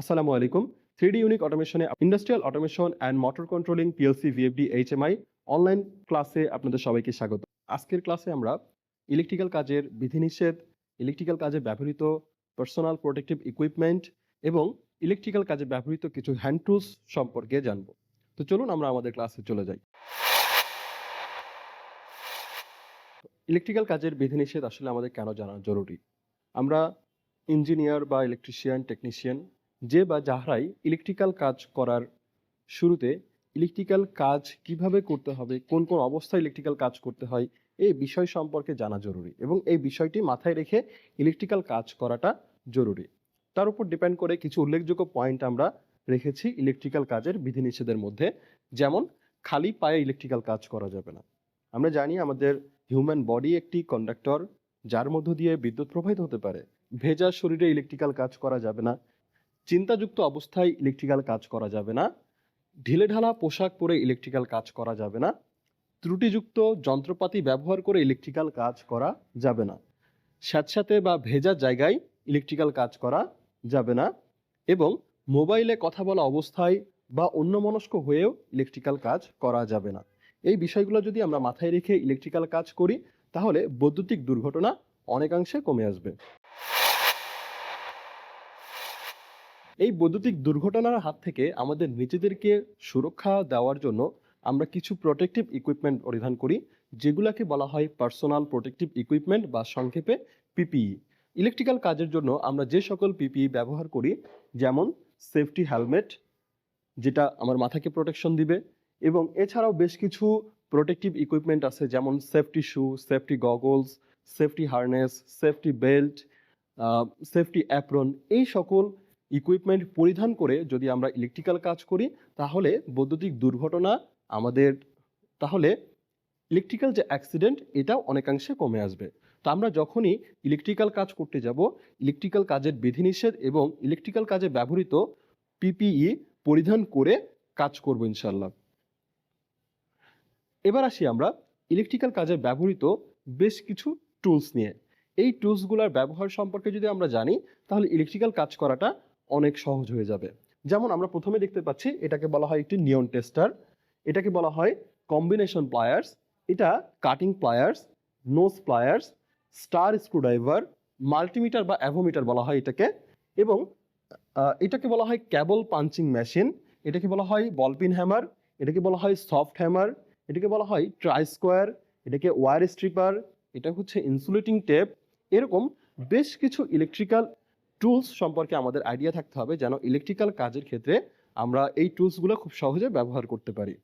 আসসালামু আলাইকুম। Three D unique অটোমেশনে industrial automation and motor controlling PLC VFD HMI online ক্লাসে আপনাদের সবাইকে স্বাগত। আজকের ক্লাসে আমরা ইলেকট্রিক্যাল কাজের বিধিনিষেধ ইলেকট্রিক্যাল কাজে ব্যবহৃত পার্সোনাল প্রোটেক্টিভ ইকুইপমেন্ট এবং ইলেকট্রিক্যাল কাজে ব্যবহৃত কিছু হ্যান্ড টুলস সম্পর্কে জানব। তো চলুন আমরা আমাদের ক্লাসে চলে যাই। ইলেকট্রিক্যাল কাজের বিধিনিষেধ আসলে আমাদের কেন জানা জরুরি? আমরা ইঞ্জিনিয়ার বা ইলেকট্রিশিয়ান টেকনিশিয়ান যে বা যাহারাই ইলেকট্রিক্যাল কাজ করার শুরুতে ইলেকট্রিক্যাল কাজ কীভাবে করতে হবে, কোন কোন অবস্থায় ইলেকট্রিক্যাল কাজ করতে হয়, এই বিষয় সম্পর্কে জানা জরুরি এবং এই বিষয়টি মাথায় রেখে ইলেকট্রিক্যাল কাজ করাটা জরুরি। তার উপর ডিপেন্ড করে কিছু উল্লেখযোগ্য পয়েন্ট আমরা রেখেছি ইলেকট্রিক্যাল কাজের বিধিনিষেধের মধ্যে, যেমন খালি পায়ে ইলেকট্রিক্যাল কাজ করা যাবে না। আমরা জানি আমাদের হিউম্যান বডি একটি কন্ডাক্টর যার মধ্য দিয়ে বিদ্যুৎ প্রবাহিত হতে পারে। ভেজা শরীরে ইলেকট্রিক্যাল কাজ করা যাবে না। চিন্তাযুক্ত অবস্থায় ইলেকট্রিক্যাল কাজ করা যাবে না। ঢিলেঢালা পোশাক পরে ইলেকট্রিক্যাল কাজ করা যাবে না। ত্রুটিযুক্ত যন্ত্রপাতি ব্যবহার করে ইলেকট্রিক্যাল কাজ করা যাবে না। স্যাঁতস্যাঁতে বা ভেজা জায়গায় ইলেকট্রিক্যাল কাজ করা যাবে না এবং মোবাইলে কথা বলা অবস্থায় বা অন্যমনস্ক হয়েও ইলেকট্রিক্যাল কাজ করা যাবে না। এই বিষয়গুলো যদি আমরা মাথায় রেখে ইলেকট্রিক্যাল কাজ করি, তাহলে বৈদ্যুতিক দুর্ঘটনা অনেকাংশে কমে আসবে। এই বৈদ্যুতিক দুর্ঘটনার হাত থেকে আমাদের নিজেদেরকে সুরক্ষা দেওয়ার জন্য আমরা কিছু প্রোটেক্টিভ ইকুইপমেন্ট পরিধান করি, যেগুলোকে বলা হয় পার্সোনাল প্রোটেক্টিভ ইকুইপমেন্ট বা সংক্ষেপে পিপিই ইলেকট্রিক্যাল কাজের জন্য আমরা যে সকল পিপিই ব্যবহার করি, যেমন সেফটি হেলমেট যেটা আমার মাথাকে প্রোটেকশন দিবে, এবং এছাড়াও বেশ কিছু প্রোটেক্টিভ ইকুইপমেন্ট আছে, যেমন safety shoe safety goggles safety harness safety belt safety apron এই সকল ইকুইপমেন্ট পরিধান করে যদি আমরা ইলেকট্রিক্যাল কাজ করি, তাহলে বৈদ্যুতিক দুর্ঘটনা আমাদের, তাহলে ইলেকট্রিক্যাল যে অ্যাক্সিডেন্ট এটাও অনেকাংশে কমে আসবে। তো আমরা যখনই ইলেকট্রিক্যাল কাজ করতে যাব ইলেকট্রিক্যাল কাজের বিধিনিষেধ এবং ইলেকট্রিক্যাল কাজে ব্যবহৃত পিপিই পরিধান করে কাজ করব ইনশাল্লাহ এবার আসি আমরা ইলেকট্রিক্যাল কাজে ব্যবহৃত বেশ কিছু টুলস নিয়ে। এই টুলসগুলোর ব্যবহার সম্পর্কে যদি আমরা জানি, তাহলে ইলেকট্রিক্যাল কাজ করাটা অনেক সহজ হয়ে যাবে। যেমন আমরা প্রথমে দেখতে পাচ্ছি, এটাকে বলা হয় একটি নিয়ন টেস্টার। এটাকে বলা হয় কম্বিনেশন প্লায়ার্স এটা cutting pliers nose pliers star screwdriver multimeter বা অ্যাভোমিটার বলা হয় এটাকে। এবং এটাকে বলা হয় ক্যাবল পাঞ্চিং মেশিন এটাকে বলা হয় বলপিন হ্যামার এটাকে বলা হয় সফট হ্যামার এটাকে বলা হয় ট্রাই স্কোয়ার এটাকে ওয়ার স্ট্রিপার এটা হচ্ছে ইনসুলেটিং টেপ এরকম বেশ কিছু ইলেকট্রিক্যাল টুলস সম্পর্কে আমাদের আইডিয়া থাকতে হবে যেন ইলেকট্রিক্যাল কাজের ক্ষেত্রে আমরা এই টুলসগুলো খুব সহজে ব্যবহার করতে পারি।